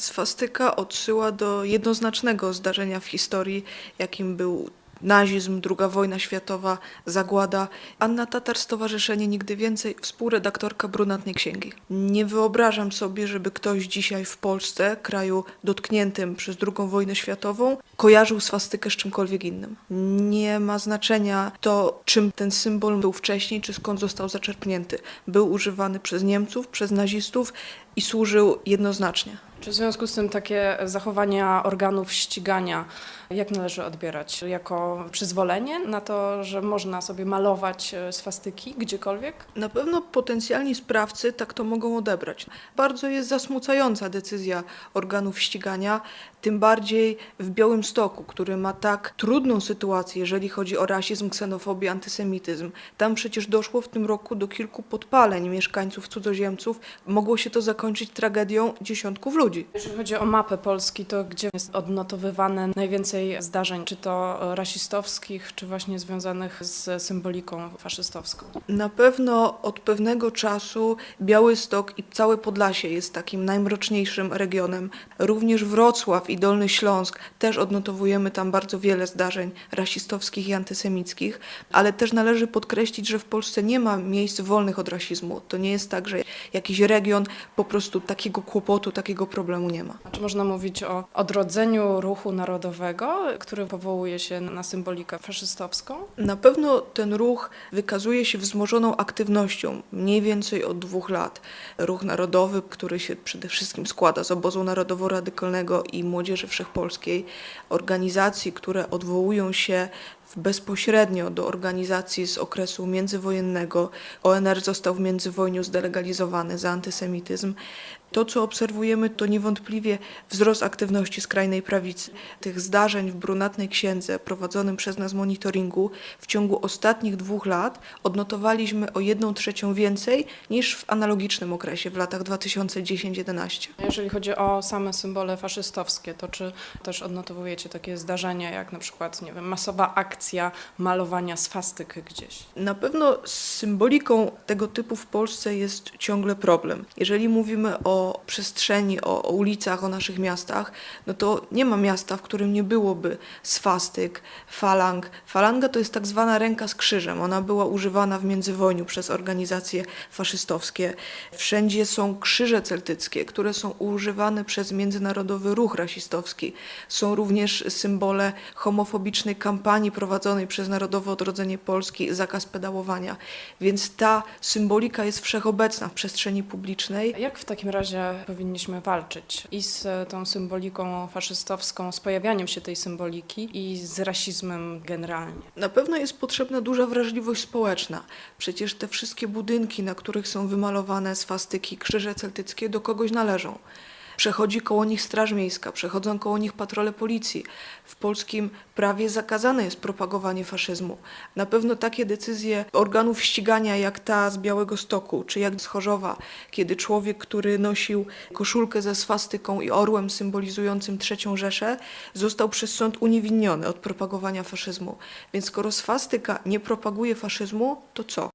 Swastyka odsyła do jednoznacznego zdarzenia w historii, jakim był nazizm, II wojna światowa, zagłada. Anna Tatar, Stowarzyszenie Nigdy Więcej, współredaktorka Brunatnej Księgi. Nie wyobrażam sobie, żeby ktoś dzisiaj w Polsce, kraju dotkniętym przez II wojnę światową, kojarzył swastykę z czymkolwiek innym. Nie ma znaczenia to, czym ten symbol był wcześniej, czy skąd został zaczerpnięty. Był używany przez Niemców, przez nazistów i służył jednoznacznie. Czy w związku z tym takie zachowania organów ścigania, jak należy odbierać? Jako przyzwolenie na to, że można sobie malować e, swastyki gdziekolwiek? Na pewno potencjalni sprawcy tak to mogą odebrać. Bardzo jest zasmucająca decyzja organów ścigania, tym bardziej w Białymstoku, który ma tak trudną sytuację, jeżeli chodzi o rasizm, ksenofobię, antysemityzm. Tam przecież doszło w tym roku do kilku podpaleń mieszkańców cudzoziemców. Mogło się to zakończyć tragedią dziesiątków ludzi. Jeżeli chodzi o mapę Polski, to gdzie jest odnotowywane najwięcej zdarzeń, czy to rasistowskich, czy właśnie związanych z symboliką faszystowską? Na pewno od pewnego czasu Białystok i całe Podlasie jest takim najmroczniejszym regionem. Również Wrocław i Dolny Śląsk też odnotowujemy tam bardzo wiele zdarzeń rasistowskich i antysemickich, ale też należy podkreślić, że w Polsce nie ma miejsc wolnych od rasizmu. To nie jest tak, że jakiś region po prostu takiego kłopotu, takiego problemu nie ma. Czy można mówić o odrodzeniu ruchu narodowego, który powołuje się na symbolikę faszystowską? Na pewno ten ruch wykazuje się wzmożoną aktywnością mniej więcej od dwóch lat. Ruch narodowy, który się przede wszystkim składa z obozu narodowo-radykalnego i młodzieży wszechpolskiej, organizacji, które odwołują się bezpośrednio do organizacji z okresu międzywojennego. ONR został w międzywojniu zdelegalizowany za antysemityzm. To, co obserwujemy, to niewątpliwie wzrost aktywności skrajnej prawicy. Tych zdarzeń w brunatnej księdze prowadzonym przez nas monitoringu w ciągu ostatnich dwóch lat odnotowaliśmy o jedną trzecią więcej niż w analogicznym okresie w latach 2010-11. A Jeżeli chodzi o same symbole faszystowskie, to czy też odnotowujecie takie zdarzenia, jak na przykład, nie wiem, masowa akcja malowania swastyk gdzieś? Na pewno z symboliką tego typu w Polsce jest ciągle problem. Jeżeli mówimy o przestrzeni, o, o ulicach, o naszych miastach, no to nie ma miasta, w którym nie byłoby swastyk, falang. Falanga to jest tak zwana ręka z krzyżem. Ona była używana w międzywojniu przez organizacje faszystowskie. Wszędzie są krzyże celtyckie, które są używane przez międzynarodowy ruch rasistowski. Są również symbole homofobicznej kampanii prowadzonej przez Narodowe Odrodzenie Polski, zakaz pedałowania. Więc ta symbolika jest wszechobecna w przestrzeni publicznej. Jak w takim razie powinniśmy walczyć i z tą symboliką faszystowską, z pojawianiem się tej symboliki i z rasizmem generalnie? Na pewno jest potrzebna duża wrażliwość społeczna. Przecież te wszystkie budynki, na których są wymalowane swastyki, krzyże celtyckie, do kogoś należą. Przechodzi koło nich Straż Miejska, przechodzą koło nich patrole policji. W polskim prawie zakazane jest propagowanie faszyzmu. Na pewno takie decyzje organów ścigania, jak ta z Białego Stoku, czy jak z Chorzowa, kiedy człowiek, który nosił koszulkę ze swastyką i orłem symbolizującym III Rzeszę, został przez sąd uniewinniony od propagowania faszyzmu. Więc skoro swastyka nie propaguje faszyzmu, to co?